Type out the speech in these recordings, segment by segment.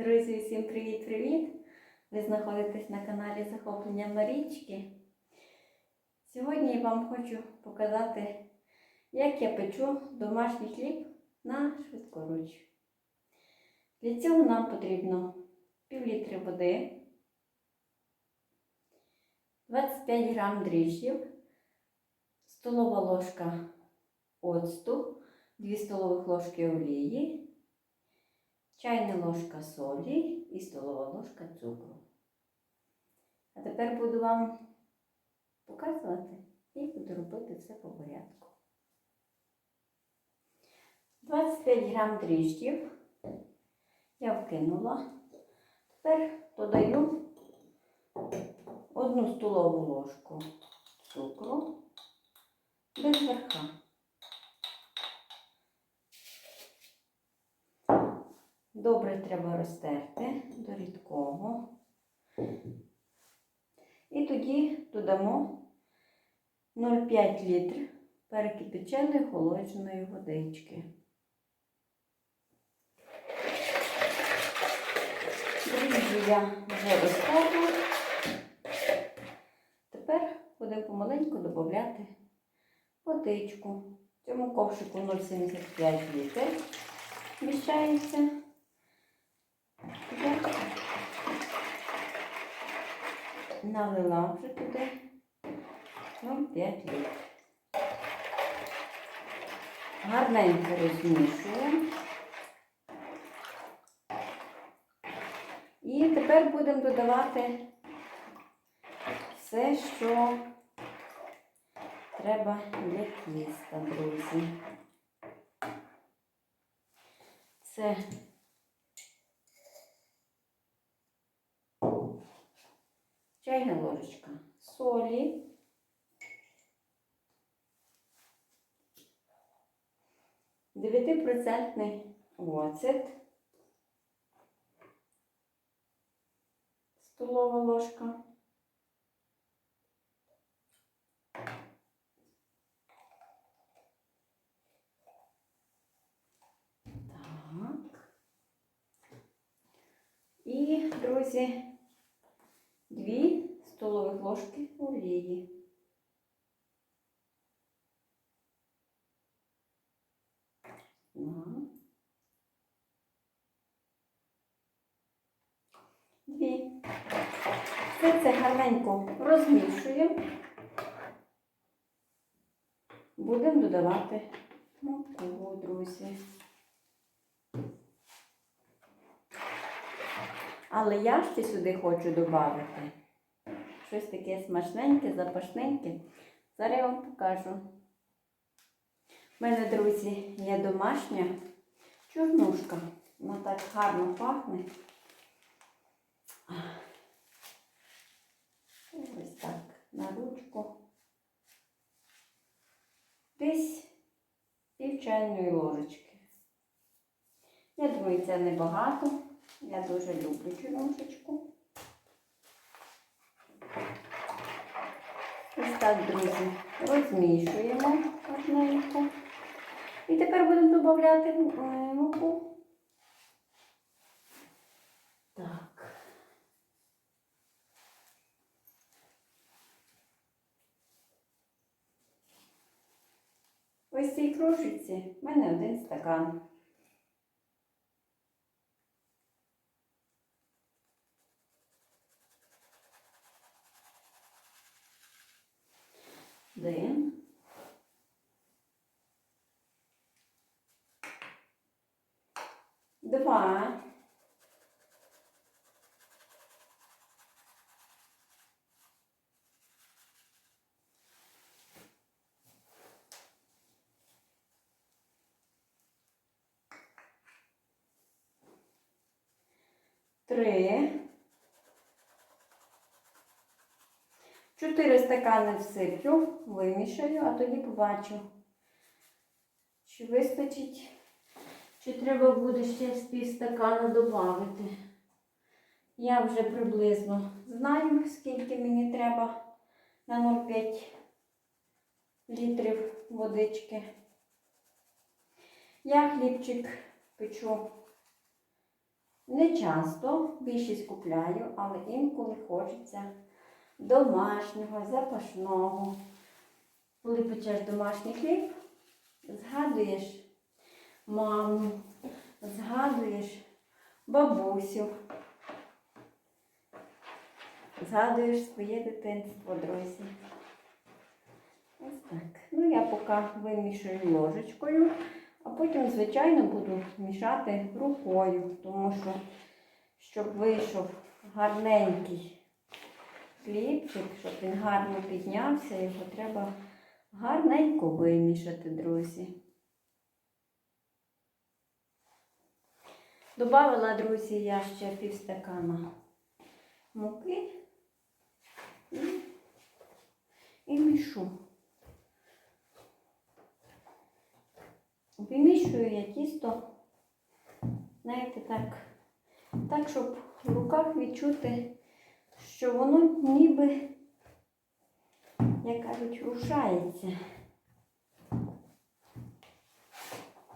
Друзі, всім привіт-привіт! Ви знаходитесь на каналі Захоплення Марічки. Сьогодні я вам хочу показати, як я печу домашній хліб на швидкоруч. Для цього нам потрібно пів літри води, 25 грам дріжджів, столова ложка оцту, 2 столових ложки олії, чайна ложка солі і столова ложка цукру. А тепер буду вам показувати і буду робити все по порядку. 25 грам дріжджів я вкинула. Тепер додаю одну столову ложку цукру без верха. Добре треба розтерти до рідкого. І тоді додамо 0,5 літр перекипяченої холодної водички. Дріжджі я вже розставила. Тепер будемо помаленьку додати водичку. В цьому ковшику 0,75 літр вміщається. Я налила вже туди 0,5 літрів. Гарненько розмішуємо. І тепер будемо додавати все, що треба для тіста, друзі. Це чайна ложечка солі. Дев'ятипроцентний оцет. Столова ложка. Так. І, друзі, ложки олії. Дві. Все це гарненько розмішуємо. Будемо додавати муку, друзі. Але я ще сюди хочу додати щось таке смачненьке, запашненьке. Зараз я вам покажу. У мене, друзі, є домашня чорнушка. Вона так гарно пахне. Ось так, на ручку. Десь пів чайної ложечки. Я думаю, це небагато. Я дуже люблю чорнушечку. Ось так, друзі, розмішуємо гарненько. І тепер будемо додати муку. Так. Ось цій крошиці в мене один стакан. Один. Два. Три. Чотири стакани всиплю, вимішаю, а тоді побачу, чи вистачить, чи треба буде ще з пів стакана додати. Я вже приблизно знаю, скільки мені треба на 0,5 літрів водички. Я хлібчик печу Не часто більшість купляю, але інколи хочеться домашнього, запашного. Коли печеш домашній хліб, згадуєш маму, згадуєш бабусю, згадуєш своє дитинство, друзі. Ось так. Ну, я поки вимішую ложечкою, а потім, звичайно, буду мішати рукою, тому що, щоб вийшов гарненький хлібчик, щоб він гарно піднявся, його треба гарненько вимішати, друзі. Добавила, друзі, я ще півстакана муки і, і мішу. Вимішую я тісто, знаєте, так, так, щоб в руках відчути, що воно ніби, як кажуть, рушається.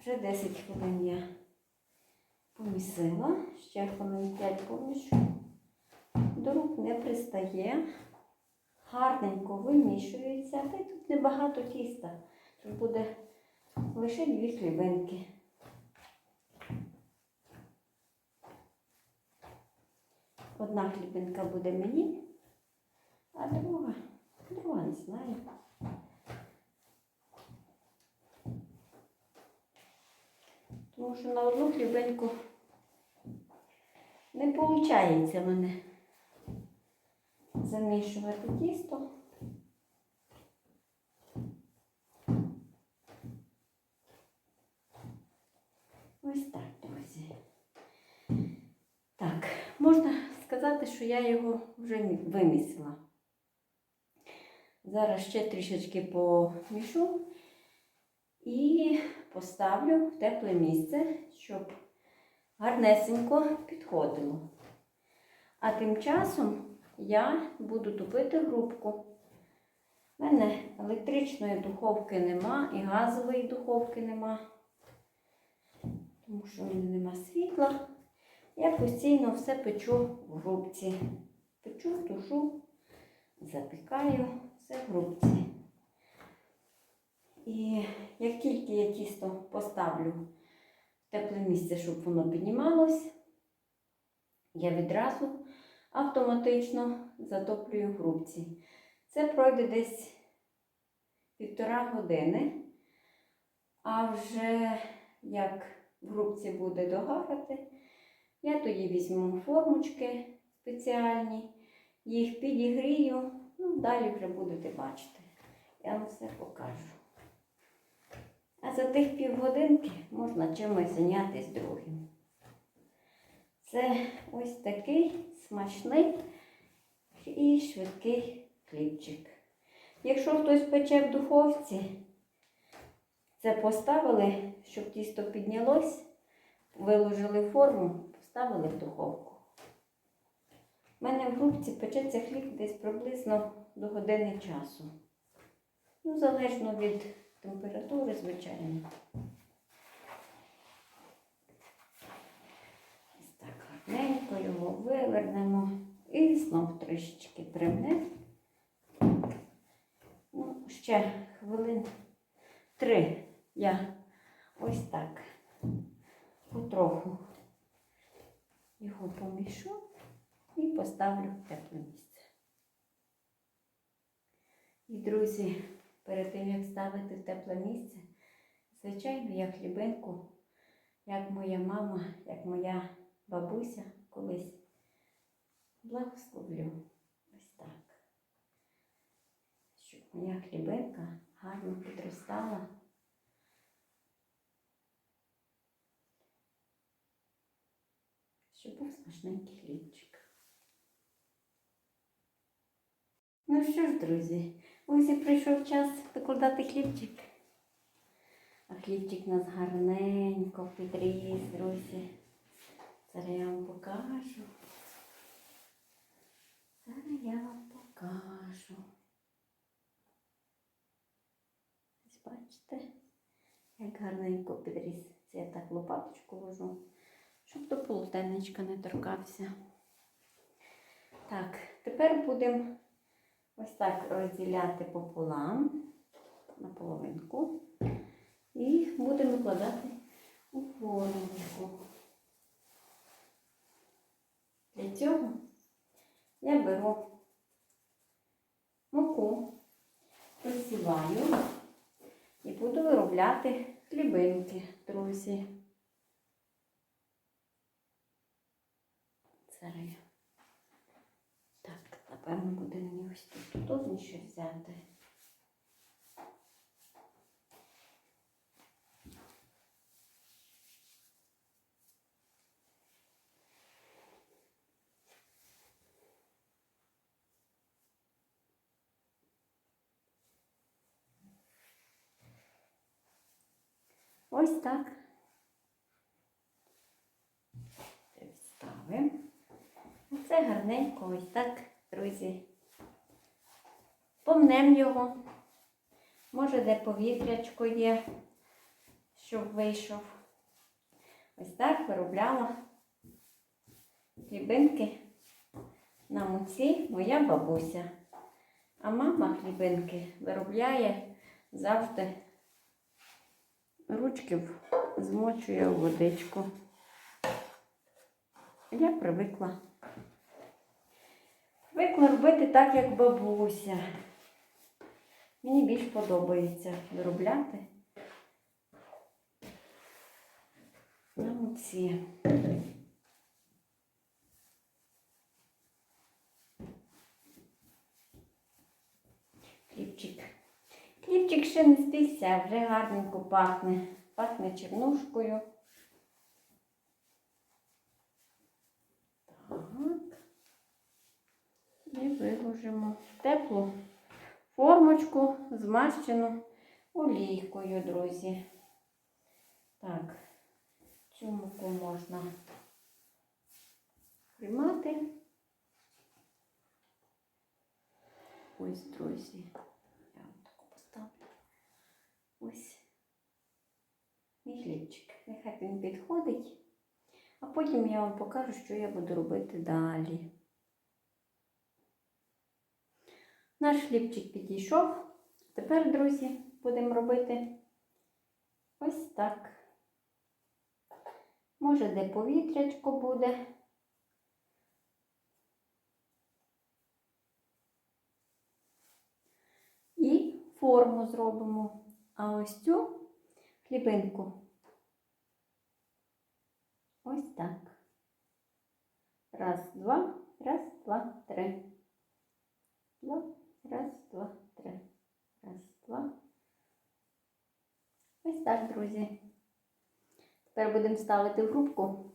Вже 10 хвилин я помісила, ще хвилин 5 помішу. До рук не пристає, гарненько вимішується, та й тут небагато тіста. Тут буде лише дві хлібинки. Одна хлібинка буде мені, а друга, друга не знаю. Тому що на одну хлібинку не виходить мене замішувати тісто. Ось так, друзі. Так, можна сказати, що я його вже вимісила. Зараз ще трішечки помішу і поставлю в тепле місце, щоб гарнесенько підходило. А тим часом я буду топити грубку. У мене електричної духовки нема і газової духовки нема тому що в мене нема світла. Я постійно все печу в грубці. Печу, тушу, запікаю все в грубці. І як тільки я тісто поставлю тепле місце, щоб воно піднімалось, я відразу автоматично затоплюю в грубці. Це пройде десь півтора години, а вже як в грубці буде догарати, я тоді візьму формочки спеціальні, їх підігрію, ну, далі вже будете бачити. Я вам все покажу. А за тих півгодинки можна чимось зайнятися другим. Це ось такий смачний і швидкий хлібчик. Якщо хтось пече в духовці, це поставили, щоб тісто піднялось, виложили форму, поставили в духовку. У мене в грубці печеться хліб десь приблизно до години часу. Ну, залежно від температури, звичайно. Ось так гарненько його вивернемо і знов трішечки примнемо. Ну, ще хвилин три я ось так потроху його помішу і поставлю в тепле місце. І, друзі, перед тим, як ставити в тепле місце, звичайно, я хлібинку, як моя мама, як моя бабуся колись благословлю. Ось так. Щоб моя хлібинка гарно підростала. Щоб був смачненький хлібчик. Ну що ж, друзі, ось і прийшов час викладати хлібчик. А хлібчик у нас гарненько підріс, друзі. Зараз я вам покажу. Зараз я вам покажу. Ось бачите, як гарненько підріс. Це я так лопаточку ложу, щоб до полотенечка не торкався. Так, тепер будемо ось так розділяти пополам на половинку. І будемо викладати у формочку. Для цього я беру муку, розсіваю і буду виробляти хлібинки, друзі. Зараз напевно, буде мені ось тут удобніше взяти. Ось так. Вставимо. Оце гарненько, ось так, друзі. Помнем його. Може, де повітрячко є, щоб вийшов. Ось так виробляла хлібинки на муці моя бабуся. А мама хлібинки виробляє завжди ручки змочує у водичку. Я привикла. Привикла робити так, як бабуся. Мені більш подобається виробляти на муці. Хлібчик. Хлібчик ще не співся, вже гарненько пахне. Пахне чернушкою. Так. І виложимо в теплу формочку, змащену олійкою, друзі. Так, цю муку можна приймати. Ось, друзі. Я вам таку поставлю. Ось мій хлібчик. Нехай він підходить, а потім я вам покажу, що я буду робити далі. Наш хлібчик підійшов. Тепер, друзі, будемо робити ось так. Може, де повітрячко буде. І форму зробимо. А ось цю хлібинку. Ось так. Раз, два, раз, два, три. Два, раз, два, три. Раз, два. Ось так, друзі. Тепер будемо ставити в грубку.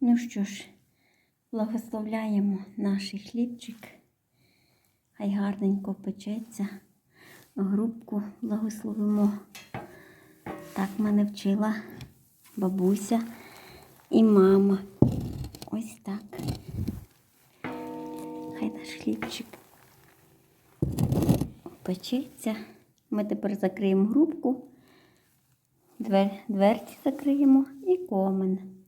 Ну що ж, благословляємо наш хлібчик. Хай гарненько печеться. Грубку благословимо. Так мене вчила бабуся і мама. Ось так. Хай наш хлібчик печеться. Ми тепер закриємо грубку, двер, дверці закриємо і комен.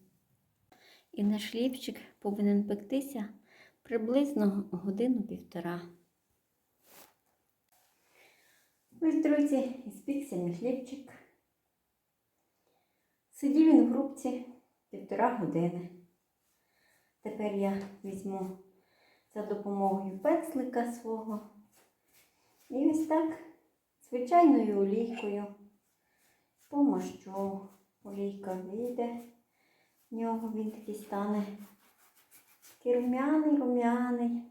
І наш хлібчик повинен пектися приблизно годину-півтора. Ось, друзі, і спікся мій хлібчик. Сидів він в грубці півтора години. Тепер я візьму за допомогою пензлика свого. І ось так звичайною олійкою помащу. Олійка вийде, в нього він такий стане такий рум'яний, рум'яний.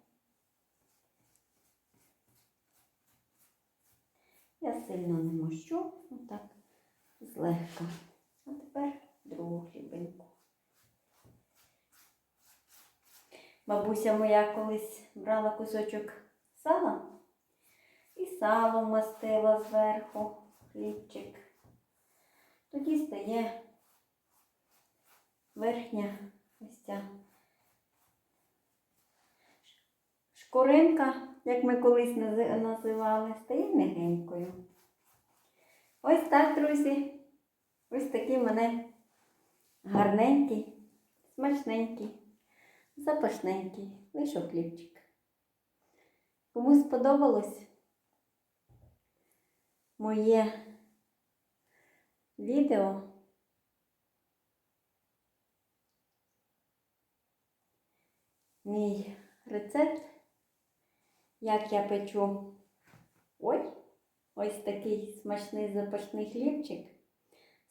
Я сильно не мощу, отак злегка. А тепер другу хлібинку. Бабуся моя колись брала кусочок сала і сало мастила зверху хлібчик. Тоді стає верхня ось ця шкоринка, як ми колись називали, стає м'ягенькою. Ось так, друзі. Ось такий мене гарненький, смачненький, запашненький. Вийшов хлібчик. Кому сподобалось моє відео, мій рецепт, як я печу. Ой, ось такий смачний запашний хлібчик.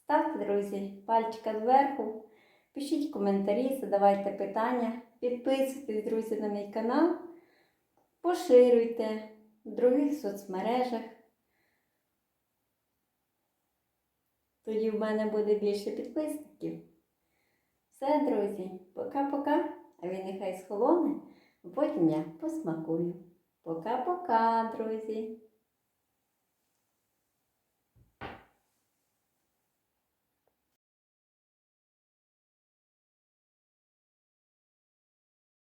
Ставте, друзі, пальчика зверху, пишіть коментарі, задавайте питання, підписуйтесь, друзі, на мій канал, поширюйте в других соцмережах. Тоді в мене буде більше підписників. Все, друзі, пока-пока. А він нехай схолоне, потім я посмакую. Пока-пока, друзі!